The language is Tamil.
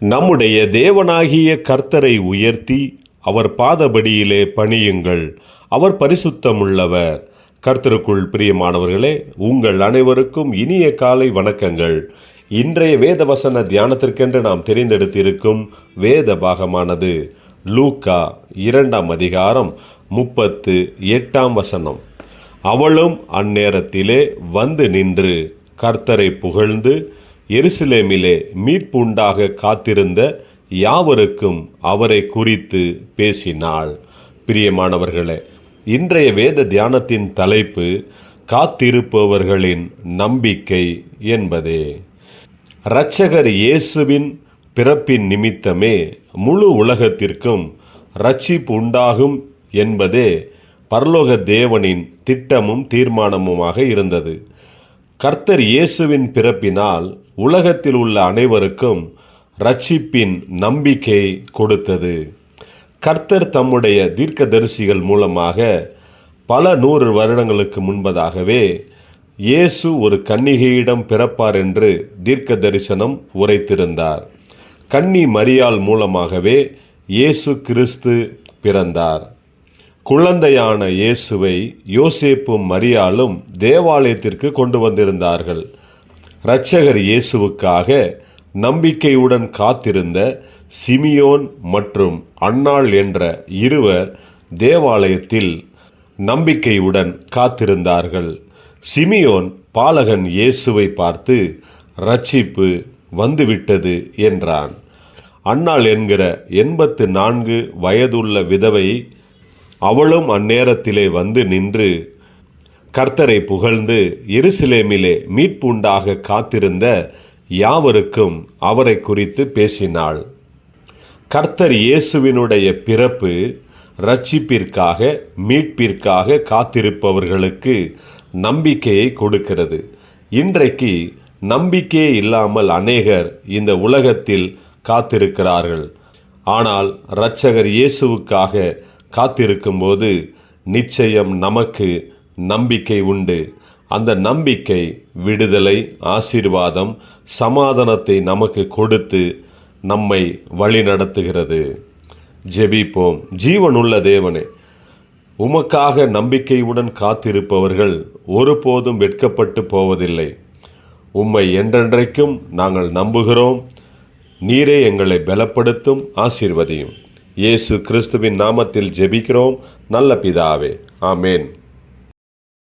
நம்முடைய தேவனாகிய கர்த்தரை உயர்த்தி அவர் பாதபடியிலே பணியுங்கள். அவர் பரிசுத்தமுள்ளவர். கர்த்தருக்குள் பிரியமானவர்களே உங்கள் அனைவருக்கும் இனிய காலை வணக்கங்கள். இன்றைய வேத வசன தியானத்திற்கென்று நாம் தெரிந்தெடுத்திருக்கும் வேத பாகமானது லூக்கா இரண்டாம் அதிகாரம் முப்பத்து எட்டாம் வசனம். அவளும் அந்நேரத்திலே வந்து நின்று கர்த்தரை புகழ்ந்து எருசலேமிலே மீட்புண்டாக காத்திருந்த யாவருக்கும் அவரை குறித்து பேசினாள். பிரியமானவர்களே இன்றைய வேத தியானத்தின் தலைப்பு காத்திருப்பவர்களின் நம்பிக்கை என்பதே. இரட்சகர் இயேசுவின் பிறப்பின் நிமித்தமே முழு உலகத்திற்கும் ரட்சிப்பு உண்டாகும் என்பதே பரலோக தேவனின் திட்டமும் தீர்மானமுமாக இருந்தது. கர்த்தர் இயேசுவின் பிறப்பினால் உலகத்தில் உள்ள அனைவருக்கும் ரட்சிப்பின் நம்பிக்கை கொடுத்தது. கர்த்தர் தம்முடைய தீர்க்கதரிசிகள் மூலமாக பல நூறு வருடங்களுக்கு முன்பதாகவே இயேசு ஒரு கன்னிகையிடம் பிறப்பார் என்று தீர்க்க தரிசனம் உரைத்திருந்தார். கன்னி மரியாள் மூலமாகவே இயேசு கிறிஸ்து பிறந்தார். குழந்தையான இயேசுவை யோசேப்பும் மரியாளும் தேவாலயத்திற்கு கொண்டு வந்திருந்தார்கள். இரட்சகர் இயேசுவுக்காக நம்பிக்கையுடன் காத்திருந்த சிமியோன் மற்றும் அன்னாள் என்ற இருவர் தேவாலயத்தில் நம்பிக்கையுடன் காத்திருந்தார்கள். சிமியோன் பாலகன் இயேசுவை பார்த்து ரட்சிப்பு வந்துவிட்டது என்றான். அன்னாள் என்கிற எண்பத்து நான்கு வயதுள்ள விதவை அவளும் அந்நேரத்திலே வந்து நின்று கர்த்தரை புகழ்ந்து எருசலேமிலே மீட்புண்டாக காத்திருந்த யாவருக்கும் அவரை குறித்து பேசினாள். கர்த்தர் இயேசுவினுடைய பிறப்பு ரட்சிப்பிற்காக மீட்பிற்காக காத்திருப்பவர்களுக்கு நம்பிக்கையை கொடுக்கிறது. இன்றைக்கு நம்பிக்கையே இல்லாமல் அநேகர் இந்த உலகத்தில் காத்திருக்கிறார்கள். ஆனால் இரட்சகர் இயேசுவுக்காக காத்திருக்கும்போது நிச்சயம் நமக்கு நம்பிக்கை உண்டு. அந்த நம்பிக்கை விடுதலை ஆசீர்வாதம் சமாதானத்தை நமக்கு கொடுத்து நம்மை வழிநடத்துகிறது. ஜெபிப்போம். ஜீவனுள்ள தேவனே உமக்காக நம்பிக்கையுடன் காத்திருப்பவர்கள் ஒருபோதும் வெட்கப்பட்டு போவதில்லை. உம்மை என்றென்றைக்கும் நாங்கள் நம்புகிறோம். நீரே எங்களை பலப்படுத்தும் ஆசீர்வதியும். இயேசு கிறிஸ்துவின் நாமத்தில் ஜெபிக்கிறோம். நல்ல பிதாவே. ஆமேன்.